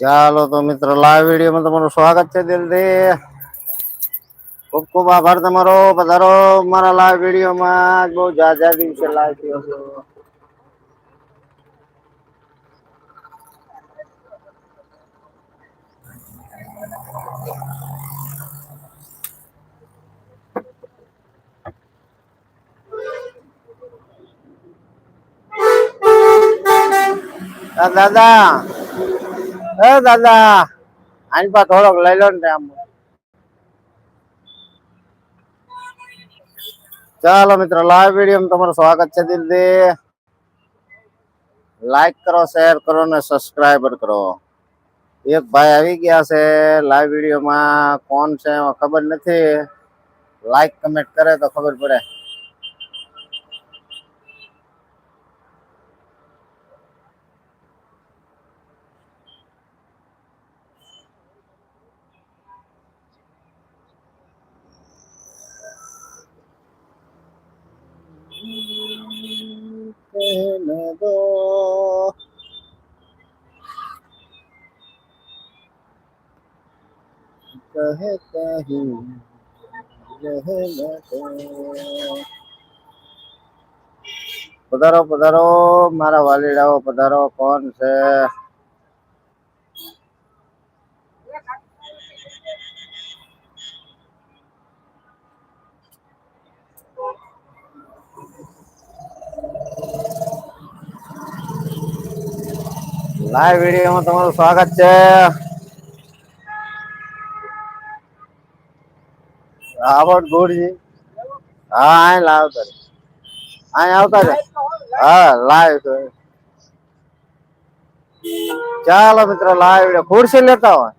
ચાલો તો મિત્રો લાઈવ વિડીયોમાં તમારું સ્વાગત છે દિલથી. ખૂબ ખૂબ આભાર તમારો. પધારો મારા લાઈવ વિડીયોમાં. બહુ જાજા દિવસે લાઈવ થયો દાદા. એ દાદા? આની પા થોડોક લઈ લો ને આમ. ચાલો મિત્રો લાઈવ વીડિયો તમારું સ્વાગત છે દિલથી લાઈક કરો શેર કરો ને સબસ્ક્રાઈબર કરો. એક ભાઈ આવી ગયા છે લાઈવ વિડીયોમાં કોણ છે એમાં ખબર નથી. લાઈક કમેન્ટ કરે તો ખબર પડે. पधारो पधारो मारा वालीड़ाओ पधारो कौन से? लाइव वीडियो में तुम्हारा स्वागत है। આવડ ગોળજી. હા અહીં લાવ તારે અહીં આવતા રે હા લાઈવ તો ચાલો મિત્રો, લાવ ખુરશી લેતા હોય.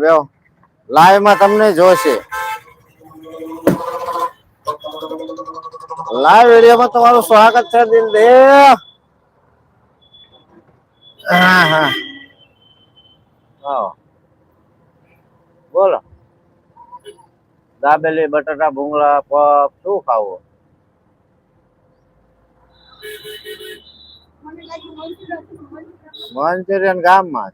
બેહો લાઈવમાં તમને જોશે. લાઈવ એરિયામાં તમારું સ્વાગત છે દિલ દે હા. હા હા બોલો. દાબેલી બટાટા ભૂંગળા પપ શું ખાવું. મંચુરિયન ગામમાં.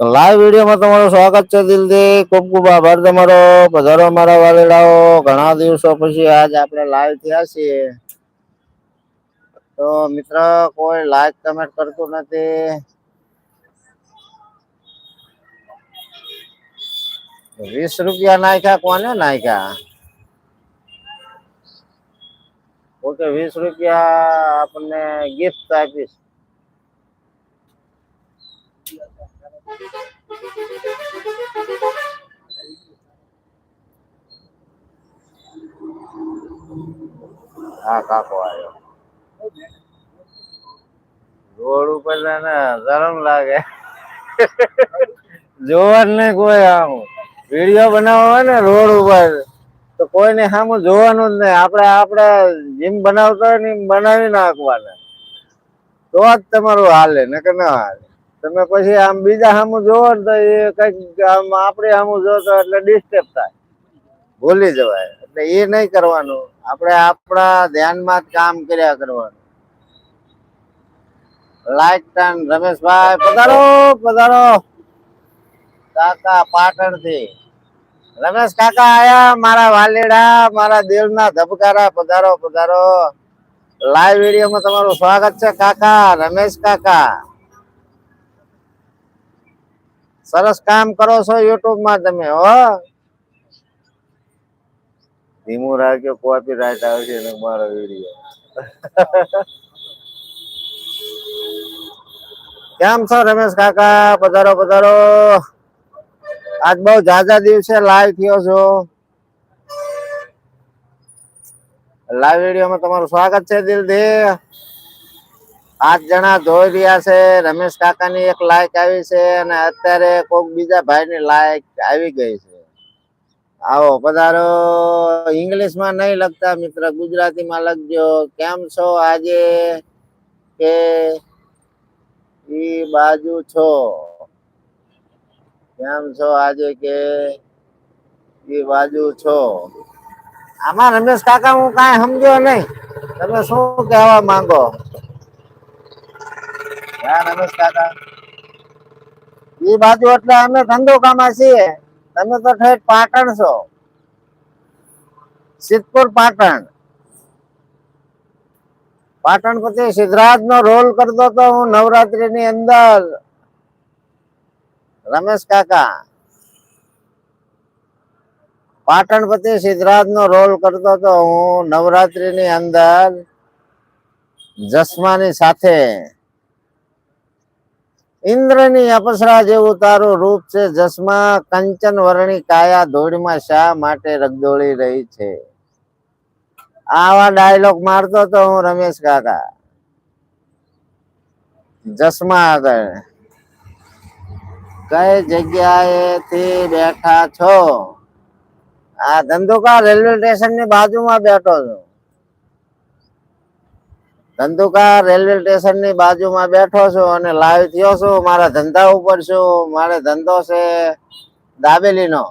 લાઈવ વિડીયોમાં તમારું સ્વાગત છે દિલથી. ખૂબ ખૂબ આભાર તમારો. પધારો મારા વાલેડાઓ ઘણા દિવસો પછી આજ આપણે લાઈવ થયા છીએ. તો મિત્ર, કોઈ લાઈક કમેન્ટ કરતું નથી. વીસ રૂપિયા નાખ્યા, કોને નાખ્યા? ઓકે, વીસ રૂપિયા આપણને ગિફ્ટ આપીશ. હા, કાકો આવ્યો. રોડ ઉપર શરમ લાગે. જોવાનું નહીં કોઈ આમ. વીડિયો બનાવવા હોય ને રોડ ઉપર. તો કોઈને સામે જોવાનું જ નહીં. આપણે આપણે જેમ બનાવતા હોય ને એમ બનાવી નાખવાના. તો જ તમારું હાલે, નકર ના હાલે. તમે પછી આમ બીજા સામું જોવો ને તો એ કંઈક આમ આપણે સામું જોતો એટલે ડિસ્ટર્બ થાય. ભૂલી જવાય. એટલે એ નહીં કરવાનું. આપણે આપણા ધ્યાનમાં જ કામ કર્યા કરવાનું. લાઈક ટન રમેશભાઈ, પધારો પધારો. કાકા પાટણથી રમેશ કાકા આયા, મારા વાલેડા, મારા દિલના ધબકારા. પધારો પધારો. લાઈવ વિડીયોમાં તમારું સ્વાગત છે, કાકા. રમેશ કાકા. સરસ કામ કરો છો યુટ્યુબમાં તમે હો. ધીમું રાખ્યો કોપી રાઈટ આવશે ને મારો વીડિયો. કેમ છો રમેશ કાકા? પધારો પધારો. આજ બહુ જાજા દિવસે લાઈવ થયો છો. લાઈવ વિડીયોમાં તમારું સ્વાગત છે દિલથી. આઠ જણા ધોઈ રહ્યા છે. રમેશ કાકાની એક લાયક આવી છે અને અત્યારે કોઈક બીજા ભાઈની લાયક આવી ગઈ છે. આવો, પધારો. ઇંગ્લિશમાં નહીં લખતા મિત્ર, ગુજરાતીમાં લખજો. કેમ છો આજે? કે ઈ બાજુ છો. કેમ છો આજે કે ઈ બાજુ છો? આમાં રમેશ કાકા હું કાંઈ સમજો નહીં. તમે શું કહેવા માંગો? બાજુ એટલે અમે ધંધોકામાં છીએ. તમે તો ઠેઠ પાટણ છો. સિદ્ધપુર પાટણ. પાટણ પછી સિદ્ધરાજ નો રોલ કરતો તો હું નવરાત્રી ની અંદર. રમેશ કાકા. પાટણ પછી સિદ્ધરાજ નો રોલ કરતો તો હું નવરાત્રી ની અંદર જસમાની સાથે ઇન્દ્રની અપસરા જેવું તારું રૂપ છે, જસમા કંચન વર્ણી કાયા ધોળીમાં શા માટે રગદોળી રહી છે? આવા ડાયલોગ મારતો તો હું રમેશ કાકા. જસમા આગળ. કઈ જગ્યાએથી બેઠા છો? આ ધંધુકા રેલવે સ્ટેશનની બાજુમાં બેઠો છું? ધંધુકા રેલવે સ્ટેશનની બાજુમાં બેઠો છું અને લાઈવ થયો છું. મારા ધંધા ઉપર છું. મારે ધંધો છે દાબેલી નો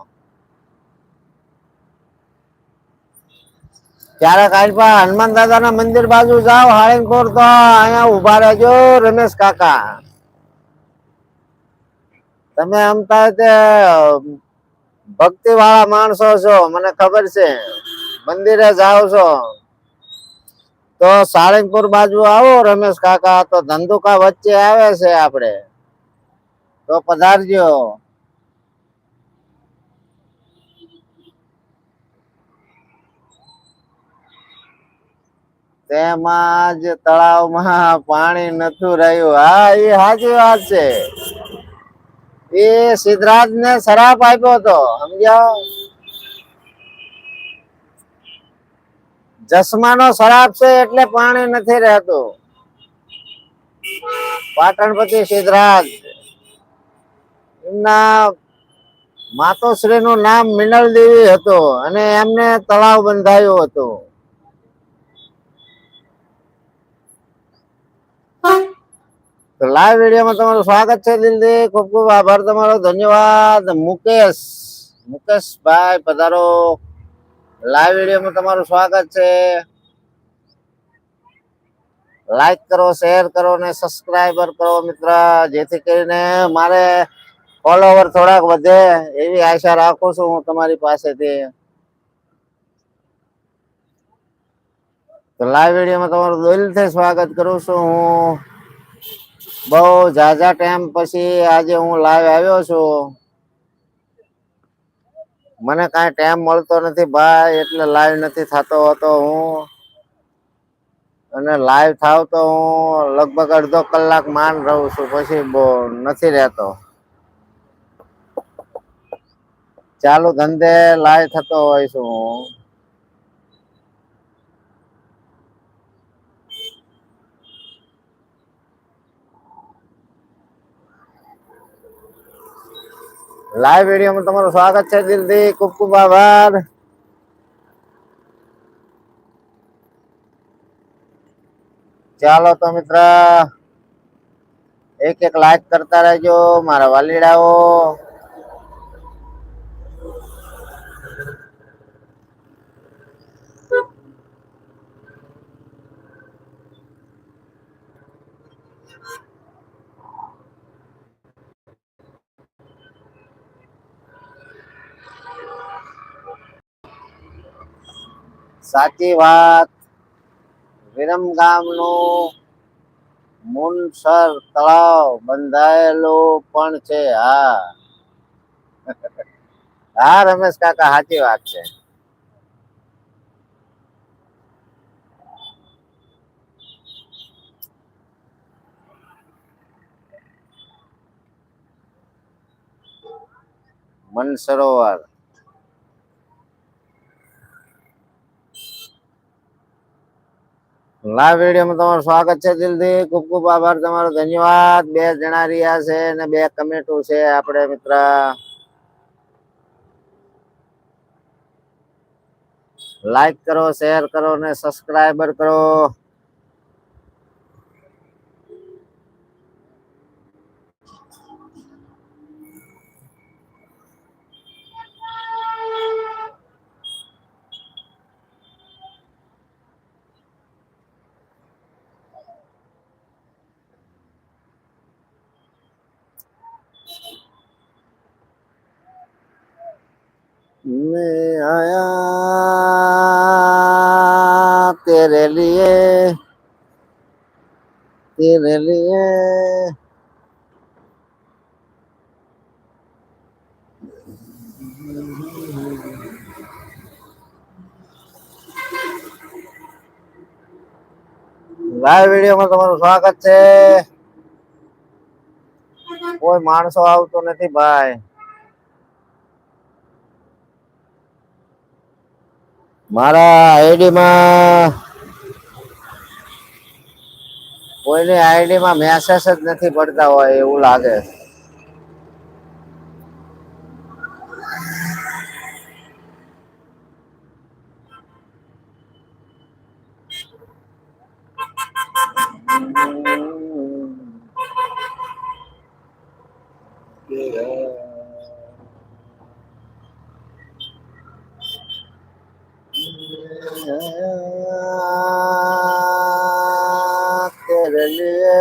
ક્યારેક આલપા હનુમાન દાદાના મંદિર બાજુ જાઓ હાળીનપુર તો અહીંયા ઊભા રહેજો, રમેશ કાકા. તમે આમ તે ભક્તિ વાળા માણસો છો, મને ખબર છે. મંદિરે જાઓ છો. તો સાળંગપુર બાજુ આવો, રમેશ કાકા, તો ધંધુકા વચ્ચે આવે છે આપણે તો પધારજો. તેમાં જ તળાવમાં પાણી નતું રહ્યું. હા, એ સાચી વાત છે. એ સિદ્ધરાજ ને શરાપ આપ્યો હતો, સમજ્યા? જસમાનો શરાબ છે એટલે પાણી નથી રહેતું. પાટણપતિ સિદ્ધરાજ, એમના માતોશ્રી નું નામ મિનલ દેવી હતું અને એમને તળાવ બંધાયું હતું. તો લાઈવ વિડીયોમાં તમારું સ્વાગત છે દિલદી ખૂબ ખૂબ આભાર તમારો. ધન્યવાદ. મુકેશ, મુકેશભાઈ પધારો. લાઈવ વિડીયોમાં તમારું સ્વાગત છે. લાઈક કરો શેર કરો ને સબસ્ક્રાઈબર કરો મિત્ર. જેથી કરીને મારે ફોલોવર થોડાક વધે એવી આશા રાખું છું હું તમારી પાસેથી. તો લાઈવ વિડીયોમાં તમારું દિલથી સ્વાગત કરું છું હું. બહુ ઝાઝા ટાઈમ પછી આજે હું લાઈવ આવ્યો છું. મને કાંઈ ટાઈમ મળતો નથી ભાઈ, એટલે લાઈવ નથી થતો હતો હું. અને લાઈવ થાવ તો હું લગભગ અડધો કલાક માન રહું છું, પછી નથી રહેતો. ચાલુ ધંધે લાઈવ થતો હોય છું હું. લાઈવ વિડીયોમાં તમારું સ્વાગત છે દિલથી. ખૂબ ખૂબ આભાર. ચાલો તો મિત્ર, એક એક લાઈક કરતા રહેજો. મારા વાલીડાઓ સાચી વાત. વિરમગામનું મુનસર તળાવ બંધાયેલું પણ છે, હા. હા, રમેશ કાકા, સાચી વાત છે. મનસરોવર. લાઈવ વિડીયોમાં તમારું સ્વાગત છે દિલથી. ખૂબ ખૂબ આભાર તમારો. ધન્યવાદ. બે જણા રહ્યા છે અને બે કમેન્ટો છે આપણે, મિત્ર. લાઈક કરો શેર કરો ને સબસ્ક્રાઈબર કરો. मैं आया तेरे लिए तेरे लिए લાઈવ વિડીયોમાં તમારું સ્વાગત છે કોઈ માણસો આવતો નથી ભાઈ મારા આઈડીમાં કોઈની આઈડીમાં મેસેજ જ નથી પડતા હોય એવું લાગે. तेरे लिए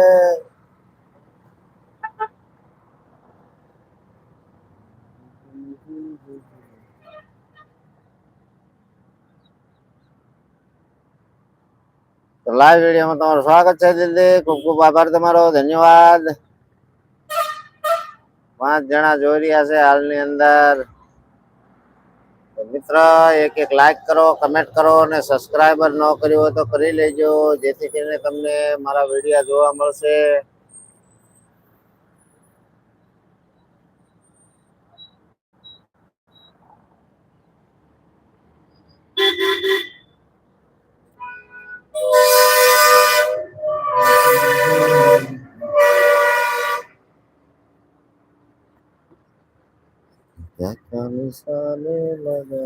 તો લાઈવ વિડીયોમાં તમારું સ્વાગત છે દિલથી ખૂબ ખૂબ આભાર તમારો ધન્યવાદ પાંચ જણા જોઈ રહ્યા છે હાલની અંદર તો મિત્ર, એક એક લાઈક કરો કમેન્ટ કરો અને સબસ્ક્રાઈબર ન કર્યું હોય તો કરી લેજો. જેથી કરીને તમને મારા વીડિયો જોવા મળશે. निशाने लगा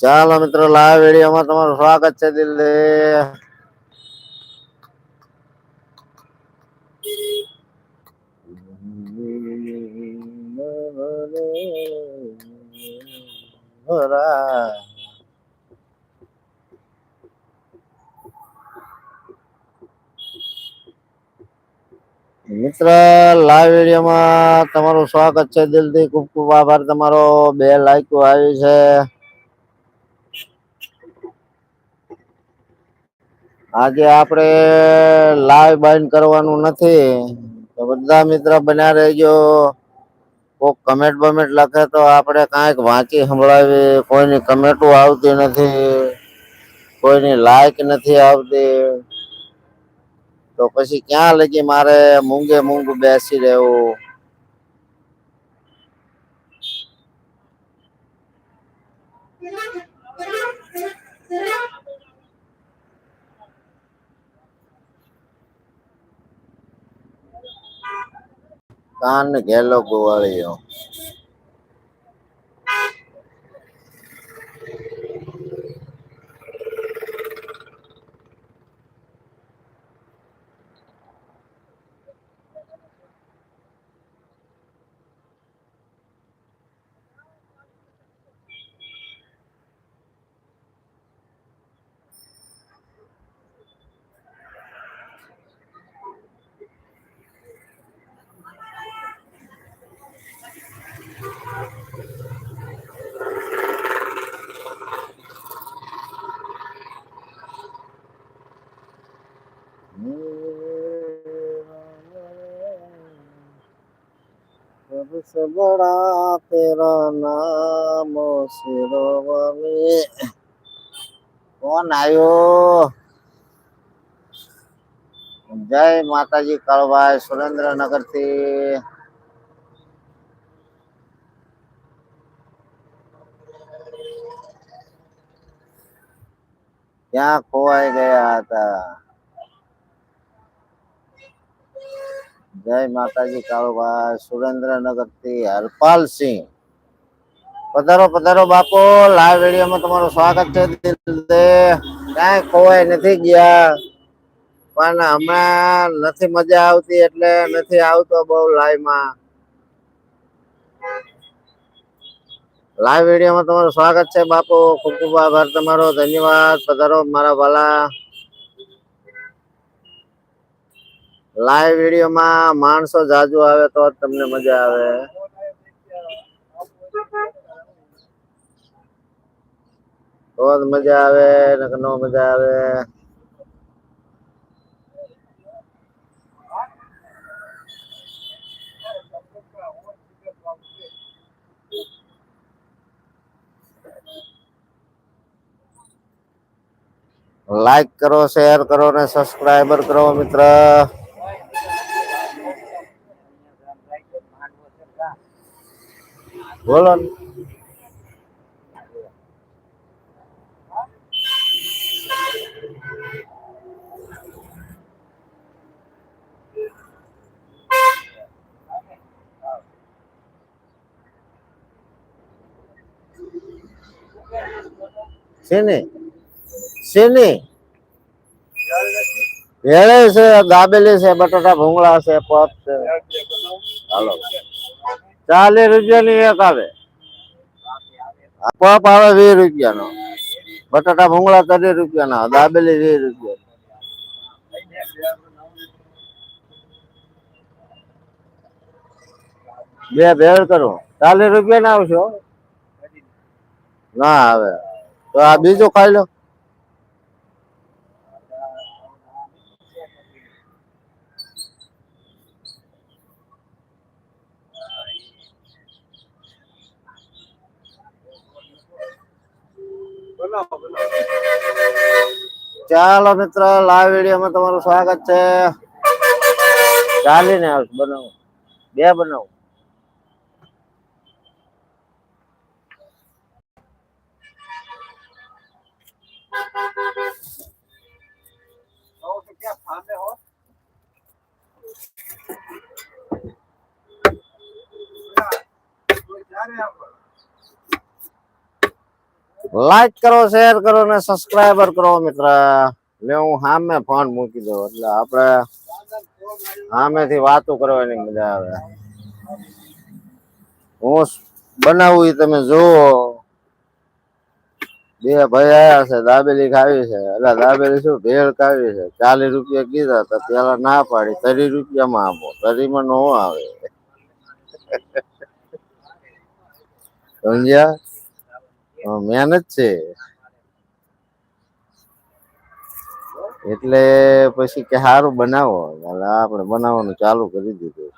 ચાલો મિત્રો લાઈવ વિડીયોમાં તમારું સ્વાગત છે દિલ્હી મિત્ર લાઈવ વિડીયોમાં તમારું સ્વાગત છે. દિલથી ખૂબ ખૂબ આભાર તમારો. બે લાઈકો આવી છે. આજે આપણે લાઈવ બંધ કરવાનું નથી. બધા મિત્ર બન્યા રહેજો. કોઈક કમેન્ટ બમેન્ટ લખે તો આપણે કાંઈક વાંચી સંભળાવી કોઈની કમેન્ટો આવતી નથી. કોઈની લાઈક નથી આવતી. તો પછી ક્યાં લગી મારે મૂંગે મૂંગ બેસી રહેવું? કાન ઘેલો ગોવાળીઓ શિરોમણી કોણ આવ્યો? જય માતાજી કાળભાઈ સુરેન્દ્રનગરથી ક્યાં ખોવાઈ ગયા હતા? જય માતાજી કાળુભાઈ સુરેન્દ્રનગરથી હરપાલસિંહ. પધારો પધારો બાપો. લાઈવ વિડીયોમાં તમારું સ્વાગત છે દિલથી. ક્યાંય ખોવાઈ નથી ગયા. પણ હમણાં નથી મજા આવતી એટલે નથી આવતો બહુ લાઈવમાં લાઈવ વિડીયોમાં તમારું સ્વાગત છે બાપુ. ખૂબ ખૂબ આભાર તમારો. ધન્યવાદ. પધારો મારા વાલા. લાઈવ વિડીયોમાં માણસો જાજુ આવે તો જ તમને મજા આવે. તો જ મજા આવે, નકર નો મજા આવે લાઈક કરો શેર કરો ને સબસ્ક્રાઈબર કરો, મિત્ર બોલો ને. શેની? શેની? વેળે છે દાબેલી છે, બટાટા ભૂંગળા છે, પત છે. હાલો. ચાલીસ રૂપિયાની એક આવે. પપ આવે વીસ રૂપિયાનો. બટાટા ભૂંગળા ત્રીસ રૂપિયાના દાબેલી વીસ રૂપિયા. બે ભેળ કરું. ચાલીસ રૂપિયા ના આવશો? ના આવે. તો આ બીજું ખાઈ લો. ચાલો મિત્ર લાઈવ વિડીયોમાં તમારું સ્વાગત છે. ચાલીને બનાવો. બે બનાવો. લાઈક કરો શેર કરો ને સબસ્ક્રાઈબર કરો, મિત્ર. એટલે હું સામે ફોન મૂકી દઉં, એટલે આપણે સામેથી વાતો કરવાની મજા આવે. હું બનાવું એ તમે જુઓ. બે ભાઈ આયા છે, દાબેલી ખાવી છે. એટલે દાબેલી શું, ભેળ ખાવી છે. ચાલીસ રૂપિયા કીધા તો પેલા ના પાડી ત્રીસ રૂપિયામાં આપો ત્રીસમાં નો આવે. સમજ્યા? મહેનત છે. એટલે પછી કે સારું બનાવો. આપણે બનાવવાનું ચાલુ કરી દીધું.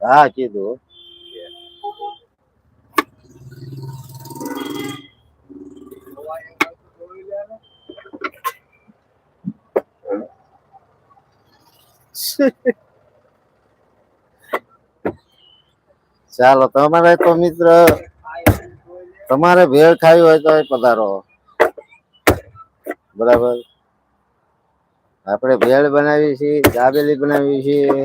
હા કીધું. ચાલો, તમારે તો મિત્ર, તમારે ભેળ ખાવી હોય તો પધારો. બરાબર? આપણે ભેળ બનાવી છીએ, દાબેલી બનાવી છીએ.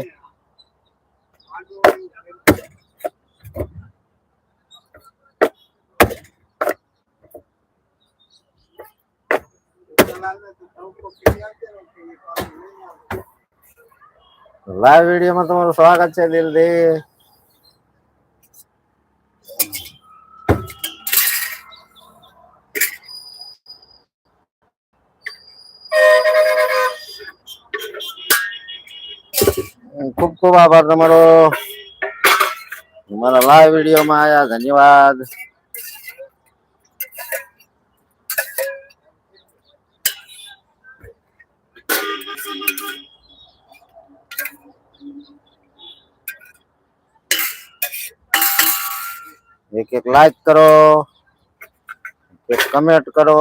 લાઈવ વિડીયોમાં તમારું સ્વાગત છે દિલથી ખૂબ ખૂબ આભાર તમારો મારા લાઈવ વિડીયોમાં આયા ધન્યવાદ एक एक लाइक करो एक कमेंट करो।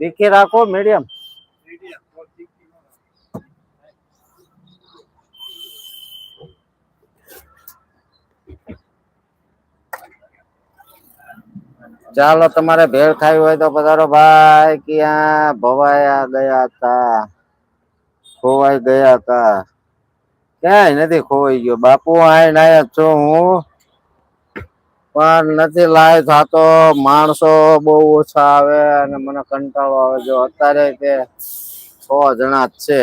देखिए राखो मीडियम ચાલો, તમારે ભેળ ખાવી હોય તો પધારો. ભાઈ, ક્યાં? ભવાયા ગયા હતા ખોવાઈ ગયા હતા ક્યાંય નથી ખોવાઈ ગયો. બાપુ, આય નાય છું હું. પણ નથી લાય થાતો. માણસો બહુ ઓછા આવે અને મને કંટાળો આવે જો અત્યારે કે છ જણા જ છે.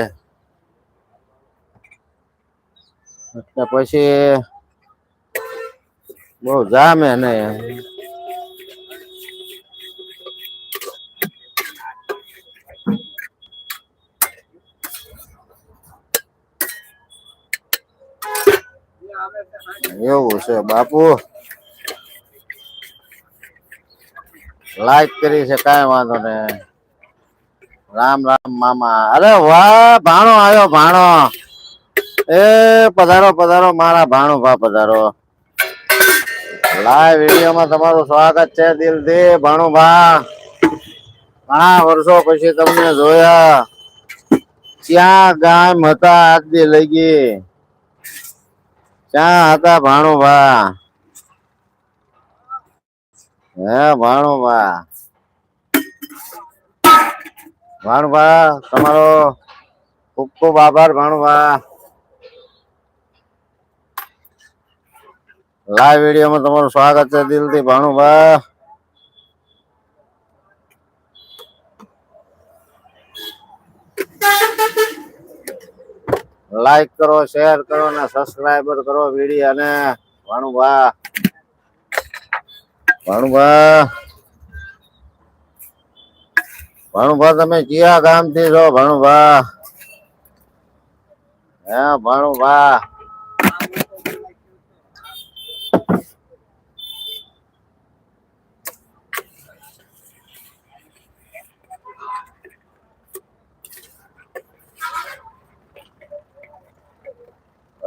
એટલે પછી બહુ જામે નહીં એવું છે, બાપુ? લાઈક કરી છે, કઈ વાંધો નહીં. રામ રામ, મામા. અરે વાહ, ભાણો આવ્યો, ભાણો. એ પધારો પધારો, મારા ભાણો ભા પધારો. લાઈવ વિડીયોમાં તમારું સ્વાગત છે, દિલથી, ભાણો ભા. ઘણા વર્ષો પછી તમને જોયા. ક્યાં ગામ હતા આજ લઈ ગઈ? ક્યાં હતા ભાણુભા? હે ભાણુભા? ભાણુભા, તમારો ખૂબ ખૂબ આભાર ભાણુભા. લાઈવ વિડીયોમાં તમારું સ્વાગત છે દિલથી ભાણુભા. લાઈક કરો શેર કરો ને સબસ્ક્રાઈબર કરો વીડિયો અને ભાણુભા ભાણુભા ભાણુભા તમે કયા ગામથી છો? ભાણુભા હે ભાણુભા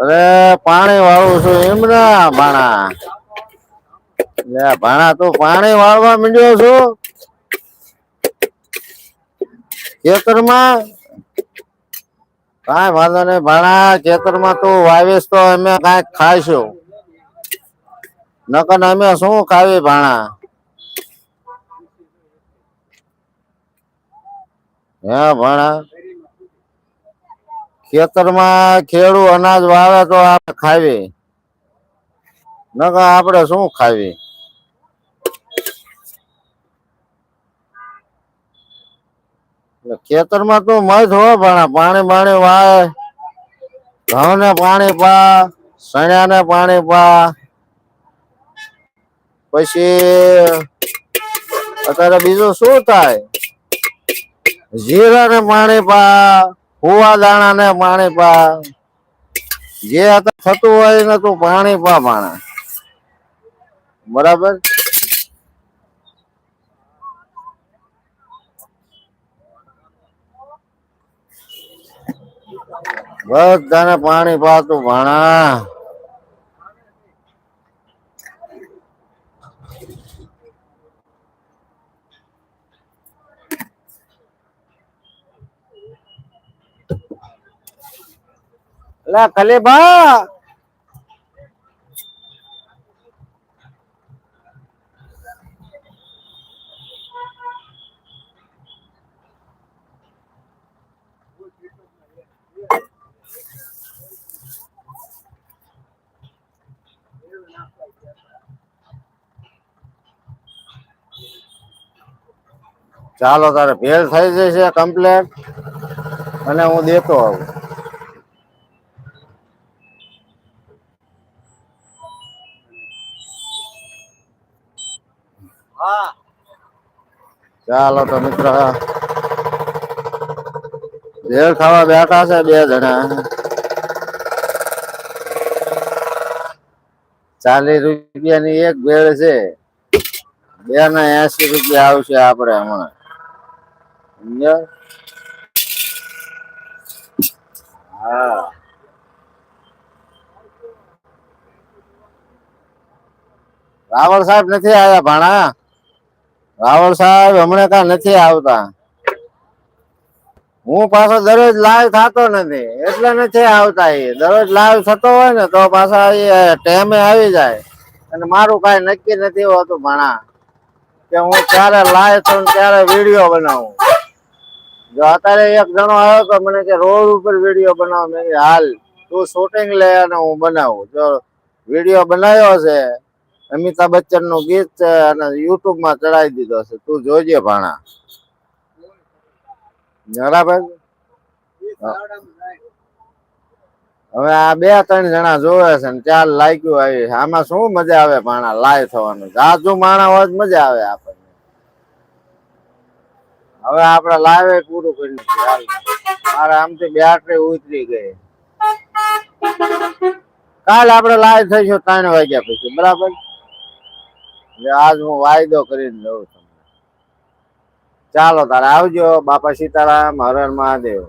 અરે પાણી વાળું છું, એમ ના ભાણા. લે, ભાણા, તું પાણી વાળવા માંડ્યો છું? ખેતરમાં? કાંઈ વાંધો નહીં, ભાણા, ખેતરમાં તું વાવીશ તો અમે કાંઈક ખાઈશું. નકર અમે શું ખાવી ભાણા? હે, ભાણા? ખેતરમાં ખેડૂ અનાજ વાવે તો આપણે ખાવી નકર આપણે શું ખાવી ખેતર ખેતરમાં તો મજ હો, પણ પાણી પાણી વાય. ઘઉં ને પાણી પા સણ્યા ને પાણી પા. પછી અત્યારે બીજું શું થાય? જીરા ને પાણી પા. ફુવા દાણા ને પાણી પા. જે થતું હોય ને તું પાણી પા પાણા બરાબર? બધાને પાણી પાતું ભાણા લા કલેબા ચાલો તારે ભેળ થઈ જશે કમ્પ્લેટ અને હું દેતો આવું. ચાલો તો મિત્ર ભેળ ખાવા બેઠા છે બે જણા. ચાલીસ રૂપિયાની એક ભેળ છે. બે ના એસી રૂપિયા આવશે આપડે હમણાં. સમજ્યા? હા. રાવળ સાહેબ નથી આવ્યા ભાણા? રાવળ સાહેબ હમણાં કા નથી આવતા. હું પાછો દરરોજ લાઈવ થતો નથી. એટલે નથી આવતા એ. દરરોજ લાઈવ થતો હોય ને તો પાછા એ આવી જાય. અને મારું કઈ નક્કી નથી હોતું ભણા કે હું ક્યારે લાઈવ થઉં ત્યારે વીડિયો બનાવું. જો અત્યારે એક જણો આવ્યો તો મને કે, રોડ ઉપર વીડિયો બનાવો. મેં હાલ, તું શૂટિંગ લે અને હું બનાવું. જો વીડિયો બનાવ્યો છે અમિતાભ બચ્ચનનું ગીત અને યુટ્યુબમાં ચડાવી દીધો છે. તું જોજે ભાણા. બરાબર હવે આ બે ત્રણ જણા જોવે છે ને ચાર લાગ્યું આવી. આમાં શું મજા આવે ભાણા? લાય થવાનું. જાજુ માણા હોય મજા આવે આપણને. હવે આપણે લાવે પૂરું કરી મારે આમથી બેટરી ઉતરી ગઈ. કાલ આપણે લાય થઈશું ત્રણ વાગ્યા પછી. બરાબર? એટલે આજ હું વાયદો કરીને લઉં તમને. ચાલો તારે આવજો, બાપા સીતારામ, હરણ હર મહાદેવ.